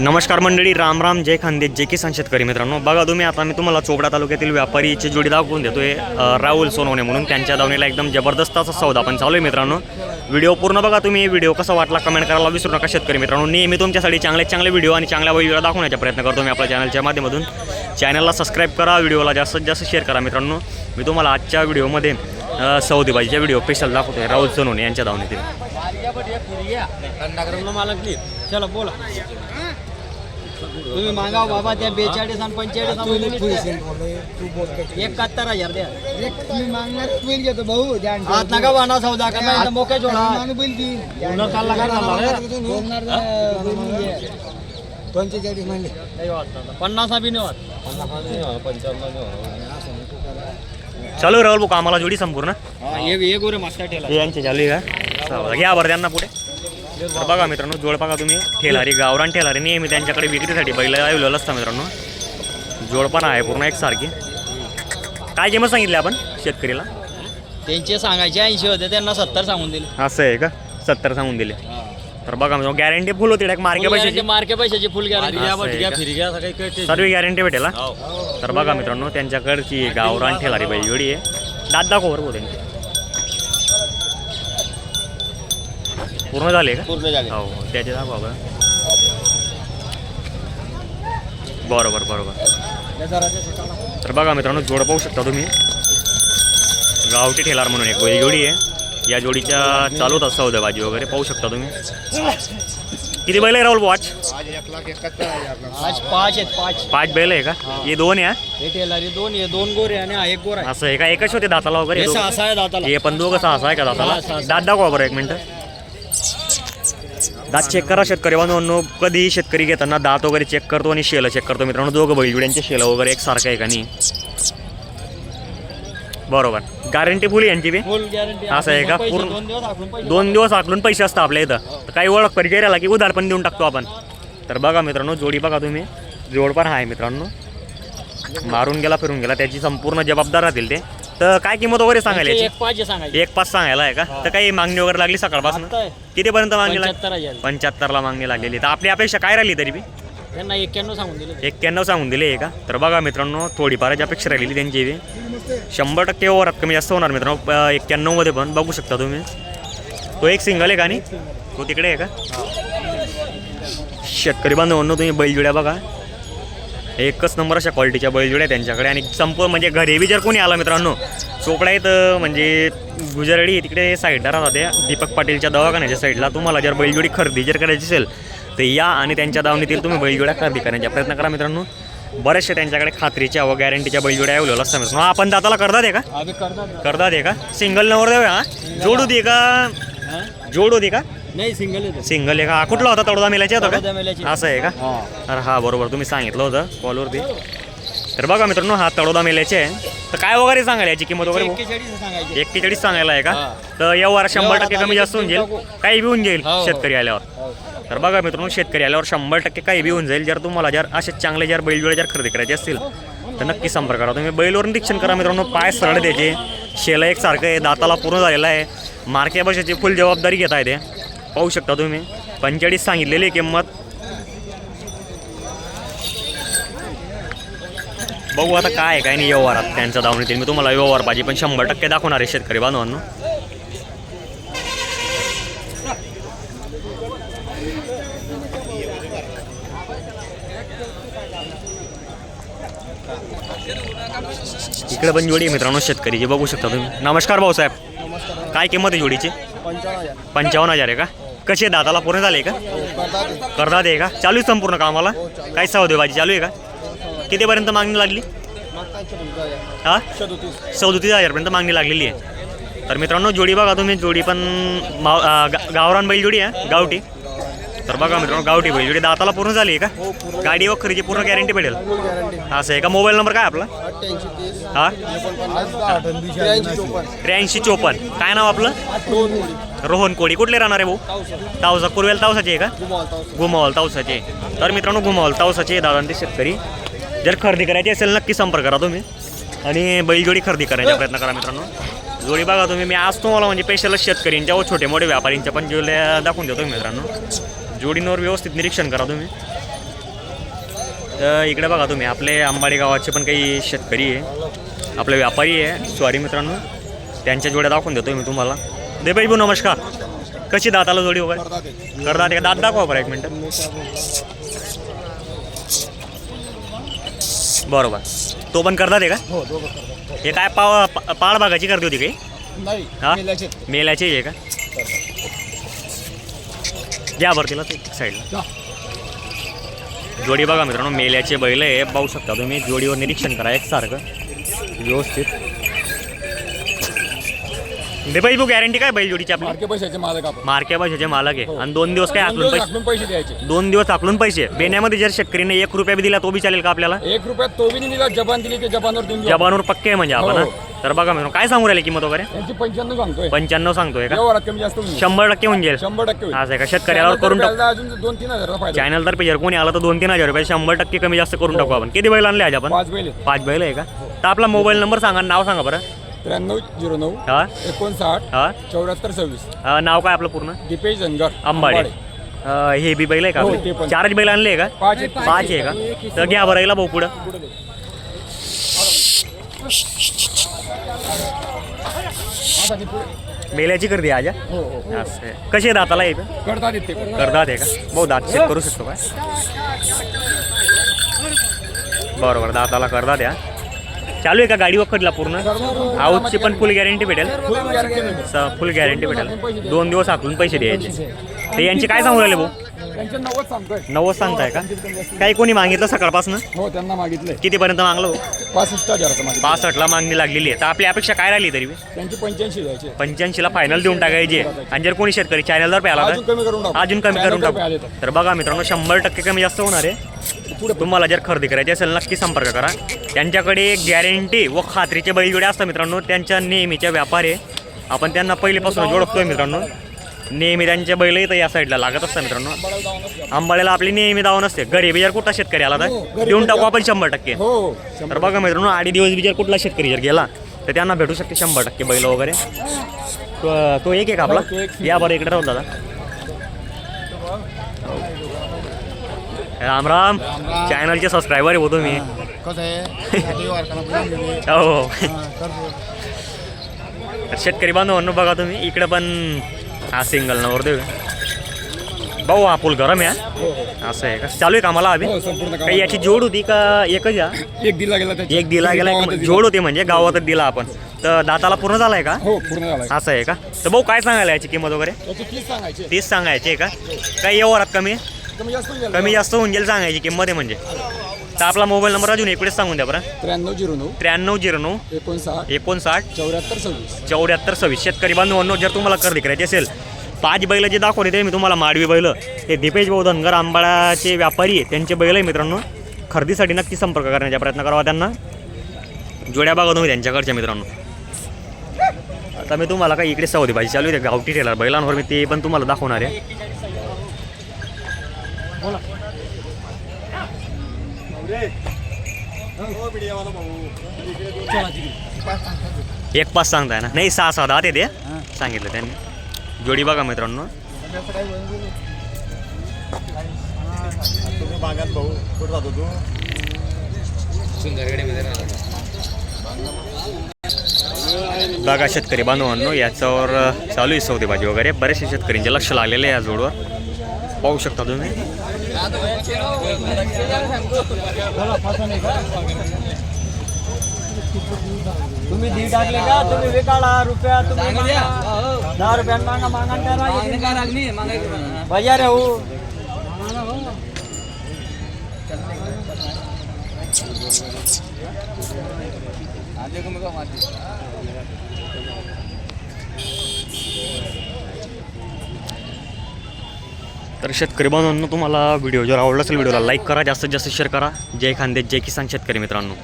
नमस्कार मंडळी राम राम जय खानदेश जे किसान शेतकरी मित्रांनो. बघा तुम्ही आता मी तुम्हाला चोपडा तालुक्यातील व्यापारीची जोडी दाखवून देतोय राहुल सोनवणे म्हणून. त्यांच्या दावणीला एकदम जबरदस्त असा सौदा पण चालू आहे मित्रांनो. व्हिडिओ पूर्ण बघा तुम्ही व्हिडिओ कसा वाटला कमेंट करायला विसरू नका शेतकरी मित्रांनो. नेहमी तुमच्यासाठी चांगले चांगले व्हिडिओ आणि चांगल्या व्हिडिओला दाखवण्याचा प्रयत्न करतो मी आपल्या चॅनलच्या माध्यमातून. चॅनलला सबस्क्राईब करा व्हिडिओला जास्तीत जास्त शेअर करा मित्रांनो. मी तुम्हाला आजच्या व्हिडिओमध्ये अ, सौदी व्हिडिओ स्पेशल दाखवतोय राहुल सोनवणे यांच्या दावणीतील चला बोला. तुम्ही मागा बाबा त्या बेचाळीस आणि पंचेचाळीस एकाहत्तर हजार द्या. मी मागणार बैल घेतो भाऊ. हात नका बाणा सौदा का. नाही तर मोके जोडा बैल घे. पंचेचाळीस म्हणले. पन्नास बी नाही होत. चालू राहुल भाऊ कामाला जोडी संपूर्ण. हा, गोरे मागच्या ठेला. यांचे चालू आहे का? चला, घ्या बरं त्यांना पुढे. तर बघा मित्रांनो जोड बघा तुम्ही. ठेलारी गावरान ठेलारी नेहमी त्यांच्याकडे विक्रीसाठी बैल लावलेलं असतं मित्रांनो. जोड पण आहे पूर्ण एकसारखी. काय किंमत सांगितली आपण शेतकरीला? त्यांचे सांगायचे ऐंशी होते त्यांना सत्तर सांगून दिले. असं आहे का? सत्तर सांगून दिले. तर बघा मित्रांनो गॅरंटी फुल होती डायरेक्ट मार्के पैशाची. मार्के पैशाची फुल का? सर्व गॅरंटी भेटेल हा? तर बघा मित्रांनो त्यांच्याकडची गावरान ठेलारी बैल जोडी आहे. दात दाखव बरं भाऊ त्यांची. पूर्ण झाले का? पूर्ण झाले. हो त्याचे दाखवा बरं बरोबर बरोबर. तर बघा मित्रांनो जोड पाहू शकता तुम्ही. गावठी ठेलार म्हणून एक बैल जोडी आहे. या जोडीच्या चालू होतात सौदेबाजी वगैरे पाहू शकता तुम्ही. किती बैल आहे राहुल वॉच आज? पाच आहेत पाच. पाच बैल आहे का? हे. दोन आहे हा? हे टेलरी दोन हे दोन गोरे आणि हा एक गोरा आहे. असं आहे का? एकच होते दाताला वगैरे हे दोघं? सहा सहा आहे दाताला. हे पण दोघं सहा सहा आहे का दाताला. दात दाखवा बरं एक मिनटं. दात चेक करा शेतकरी बांधवांनो. कधी शेतकरी घेताना दात वगैरे चेक करतो आणि शेलं चेक करतो. मित्रांनो दोघं बैलजुड्यांचे शेलं वगैरे एकसारखं आहे का नाही? बरोबर. गॅरंटी फुल यांची बी? असं आहे का? पूर्ण- दोन दिवस आकलून पैसे असतात आपल्या इथं. तर काही ओळख परिचय राहिला की उधार पण देऊन टाकतो आपण. तर बघा मित्रांनो जोडी बघा तुम्ही. जोड पण आहे मित्रांनो. मारून गेला फिरून गेला. त्याची संपूर्ण जबाबदार राहतील ते. तर काय किंमत वगैरे सांगायला याची? एक पाच सांगायचे. एक पाच सांगायला आहे का? तर काही मागणी वगैरे लागली सकाळपासून? आता आहे. कितीपर्यंत मागणी लागली? हजार. पंच्याहत्तरला मागणी लागलेली. तर आपली अपेक्षा काय राहिली तरी बी? त्यांना एक्क्याण्णव सांगून दिले. एक्क्याण्णव सांगून दिले का तर बघा मित्रांनो थोडीफारच अपेक्षा राहिलेली त्यांची बी. शंभर टक्के ओव्हरात कमी जास्त होणार मित्रांनो एक्क्याण्णवमध्ये पण. बघू शकता तुम्ही. तो एक सिंगल आहे का आणि? तो तिकडे आहे का? शेतकरी बांधवांनो तुम्ही बैलजुड्या बघा. एकच नंबर अशा क्वालिटीच्या बैलजुड्या त्यांच्याकडे. आणि संपूर्ण म्हणजे घरी बी जर कोणी आला मित्रांनो चोपडा इथं म्हणजे गुजरडी तिकडे साईडला राहतात त्या दीपक पाटीलच्या दवाखान्याच्या साईडला. तुम्हाला जर बैलजोडी खरेदी जर करायची असेल तर या आणि त्यांच्या दावणीतील तुम्ही बैलजोड्या खरेदी करण्याचा प्रयत्न करा मित्रांनो. बरेचसे त्यांच्याकडे खात्रीच्या व गॅरंटीच्या बैलजोड्या अवेलेबल असतात मित्रांनो. आपण दाताला करतात आहे का? करतात करतात आहे का? सिंगल नंबर देऊया हा. जोड होती का? जोड होती का? नाही सिंगल येतो. सिंगल आहे का? हा, कुठला होता तडोदा मिलायचा होता का. असं आहे का? अरे हा बरोबर. तुम्ही सांगितलं होतं कॉलवरती तर बघा मित्रांनो हा तडोदा मेल्याचे आहे. तर काय वगैरे सांगायला याची किंमत वगैरे? एक्केचाळीस सांगायला आहे का? हा. तर व्यवहार शंभर टक्के कमी जास्त होऊन जाईल. काही बी होऊन जाईल हो, हो. शेतकरी आल्यावर. तर बघा मित्रांनो शेतकरी आल्यावर शंभर टक्के काही बी होऊन जाईल. जर तुम्हाला जर असे चांगले जर बैलजोडे जर खरेदी करायचे असतील तर नक्की संपर्क करा. तुम्ही बैलवरून निरीक्षण करा मित्रांनो. पाय सरळ द्यायचे. शेला एकसारखं आहे. दाताला पूर्ण झालेलं आहे. मार्के बशाची फुल जबाबदारी घेत आहे ते. पाहू शकता तुम्ही. पंचेचाळीस सांगितलेली आहे किंमत. बघू आता काय काय नाही व्यवहारात त्यांचा दावणीतील मी तुम्हाला व्यवहार पाहिजे पण शंभर टक्के दाखवणार आहे शेतकरी बांधवांनो. इकडे पण जोडी आहे मित्रांनो शेतकरीची. बघू शकता तुम्ही. नमस्कार भाऊसाहेब काय किंमत आहे जोडीची? पंचावन्न हजार आहे का? आहे दाताला पूर्ण झाले का? करतात आहे का? चालू आहे संपूर्ण कामाला? काय सवदे भाजी चालू आहे का? कितीपर्यंत मागणी लागली? हा? चौतीस हजारपर्यंत मागणी लागलेली आहे. तर मित्रांनो जोडी बघा तुम्ही. जोडी पण माव गावरान बैल जोडी आहे गावठी. तर बघा मित्रांनो गावठी बैल. जोडी दाताला पूर्ण झाली आहे का? गाडी व खरेदी पूर्ण गॅरंटी भेटेल. असं आहे का? मोबाईल नंबर काय आपला? हा? त्र्याऐंशी चोपन्न. काय नाव आपलं? रोहन कोडी. कुठले राहणार आहे भाऊ? तावसा कुरवेल तावसाचे आहे का? घुमावल तावसाचे. तर मित्रांनो घुमावल तावसाचे दादा ते शेतकरी. जर खरेदी करायची असेल नक्की संपर्क करा तुम्ही. आणि बैलजोडी खरेदी करायचा प्रयत्न करा मित्रांनो. जोडी बघा तुम्ही. मी आज तुम्हाला म्हणजे स्पेशलच शेतकरींच्या व छोटे मोठे व्यापारींच्या पण जोड्या दाखवून देतो मित्रांनो. जोडींवर व्यवस्थित निरीक्षण करा तुम्ही. तर इकडे बघा तुम्ही आपले अंबाडी गावाचे पण काही शेतकरी आहे. आपले व्यापारी आहे स्वारी मित्रांनो. त्यांच्या जोड्या दाखवून देतो मी तुम्हाला. देबाई भाऊ नमस्कार. कशी दाताला जोडी वगैरे करतात का? दात दाखवा बरं एक मिनटं. बरोबर. तो पण करतात आहे का? हो हे काय पाव पाळ भागाची करते होती काही? हा? मेल्याचे आहे का? घ्या बरं तिला ते साईडला जोडी बघा मित्रांनो मेल्याचे बैल आहे पाहू शकता तुम्ही. जोडीवर निरीक्षण करा एकसारखं व्यवस्थित. दे बैल गॅरंटी काय बैल जोडीची आपली? मार्के पैशाचे मालक आपण. मार्क्या पैशाचे मालक आहे. आणि दोन दिवस काय आकलून पैसे? आखलून पैसे द्यायचे. दोन दिवस आकलून पैसे. बेण्यामध्ये जर शेतकरीने एक रुपया बी दिला तो बी चालेल का आपल्याला? एक रुपयात तो बी नाही दिला जबान दिली जबानवर देऊन देऊ. जबानवर पक्के आहे म्हणजे आपण हो. हा? तर बघा मित्रांनो काय सांगू राहिले किंमत वगैरे? यांची पंच्याण्णव सांगतोय. पंच्याण्णव सांगतोय का? व्यवहारात कमी जास्त होईल. शंभर टक्के होऊन जाईल. शंभर टक्के होईल. असं आहे का? शेतकऱ्यावर करून टाकू. त्याला अजून दोन तीन हजाराचा फायदा चॅनल तर्फे जर कोणी आलं तर दोन तीन हजार रुपये शंभर टक्के कमी जास्त करून टाकू आपण. किती बैल आणले आज आपण? पाच बैल. पाच बैल आहे का? तर आपला मोबाईल नंबर सांगा नाव सांगा बरं. त्र्याण्णव झिरो नऊ हा. एकोणसाठ हा. चौऱ्याहत्तर सव्वीस. अं, नाव काय आपलं पूर्ण? दीपेश धनगर अंबाडे. अं, हे बी बैल आहे का हो, आपले? ते पण. चारच बैल आणले का? पाच. पाच आहे का? तर घ्या बरं याला भाऊ पुढं. पुढे. मेल्याची करते आज हा? हो असं आहे. कशी आहे दाताला येतं करतात करतात आहे का? भाऊ दात चेक करू शकतो काय बरोबर दाताला करतात या. चालू आहे का गाडी वखडला पूर्ण? आऊटची पण फुल गॅरंटी भेटेल. फुल गॅरंटी नाही फुल गॅरंटी भेटेल. दोन दिवस आखून पैसे द्यायचे. ते यांची काय सांगू राहिले भाऊ? त्यांचे नव्वद सांगतोय. नव्वद सांगताय का? काही कोणी मागितलं सकाळपासून? हो त्यांना मागितलंय. कितीपर्यंत मागलो? पासष्ट हजाराचं मागितलं पासष्टला मागणी लागलेली आहे. तर आपली अपेक्षा काय राहिली तरी? त्यांची पंच्याऐंशी द्यायचे पंच्याऐंशीला फायनल देऊन टाकायची आहे. आणि जर कोणी शेतकरी चॅनलवर पे आला अजून कमी करून टाकू. अजून कमी करून Channel वर आले टाकू. तर बघा मित्रांनो शंभर टक्के कमी जास्त होणार आहे. तुम्हाला जर खरेदी करायची असेल नक्की संपर्क करा. त्यांच्याकडे गॅरंटी व खात्रीचे बैलजोडे असतात मित्रांनो. त्यांच्या नेहमीच्या व्यापार आहे. आपण त्यांना पहिलेपासून ओळखतोय मित्रांनो. नेहमी त्यांच्या बैल इथं या साईडला लागत असतात मित्रांनो. आंबाळ्याला आपली नेहमी दावा नसते गरीबी जर कुठला शेतकरी आला तर? देऊन टाकू आपण शंभर टक्के. हो. तर बघा मित्रांनो आडी दिवस बी जर कुठला शेतकरी जर गेला तर त्यांना भेटू शकते शंभर टक्के बैल वगैरे. तो तो एक आहे का आपला. हो, एक. या बरं इकडे राहू दादा. राम राम. चॅनलचे सबस्क्रायबर आहे हो तुम्ही. कसं आहे? हो. शेतकरी बांधवांनो बघा तुम्ही इकडे पण हा सिंगल नवर देऊ भाऊ हा पूल गरम आहे हा? असं आहे का? चालू आहे कामाला अभि? हो काही. याची जोड होती का एकच या? एक दिला गेला. एक दिला गेला गावातच. जोड होती म्हणजे गावातच दिला आपण. तर दाताला पूर्ण झालाय का? हो पूर्ण झाला असं आहे का? तर भाऊ काय सांगायला याची किंमत वगैरे? त्याची तीस सांगायची. आहे का? काही व्यवहारात कमी? कमी जास्त होईल कमी जास्त होऊन जाईल सांगायची किंमत आहे म्हणजे. तर आपला मोबाईल नंबर अजून इकडेच सांगून द्या बरं. त्र्याण्णव झिरो नऊ. त्र्याण्णव झिरो नऊ एकोणसाठ. एकोणसाठ. चौऱ्याहत्तर सव्वीस. चौऱ्याहत्तर सव्वीस. शेतकरी बांधवांनो जर तुम्हाला खरेदी करायची असेल पाच बैल जे दाखवले ते मी तुम्हाला माडवी बैल हे दीपेश भाऊ धनगर आंबाळाचे व्यापारी आहे त्यांचे बैल आहे मित्रांनो. खरेदीसाठी नक्की संपर्क करण्याचा प्रयत्न करावा त्यांना. जोड्या बघा तुम्ही त्यांच्याकडच्या मित्रांनो. आता मी तुम्हाला काही इकडे सौदी भाजी चालू आहे गावठी टेलर बैलांवर मी ते पण तुम्हाला दाखवणार आहे. एक पाच सांगताय ना? नाही सहा सहा दहा ते दे. सांगितलं त्यांनी. जोडी बघा मित्रांनो. बघा शेतकरी बांधवांनो याच्यावर चालू आहे सौदेबाजी वगैरे. बरेचसे शेतकऱ्यांचे लक्ष लागलेले आहे या जोडवर. पाहू शकता तुम्ही? तुम्ही दी टाकले का? तुम्ही विकाळा रुपया तुम्ही मागा. दहा रुपयानं मागा मागा आणि करा. बाज़ार आहे हो. तर शेतकरी बांधवांना तुम्हाला व्हिडिओ जर आवडला असेल व्हिडिओला लाईक करा जास्तीत जास्त शेअर करा. जय खानदेश जय किसान शेतकरी मित्रांनो.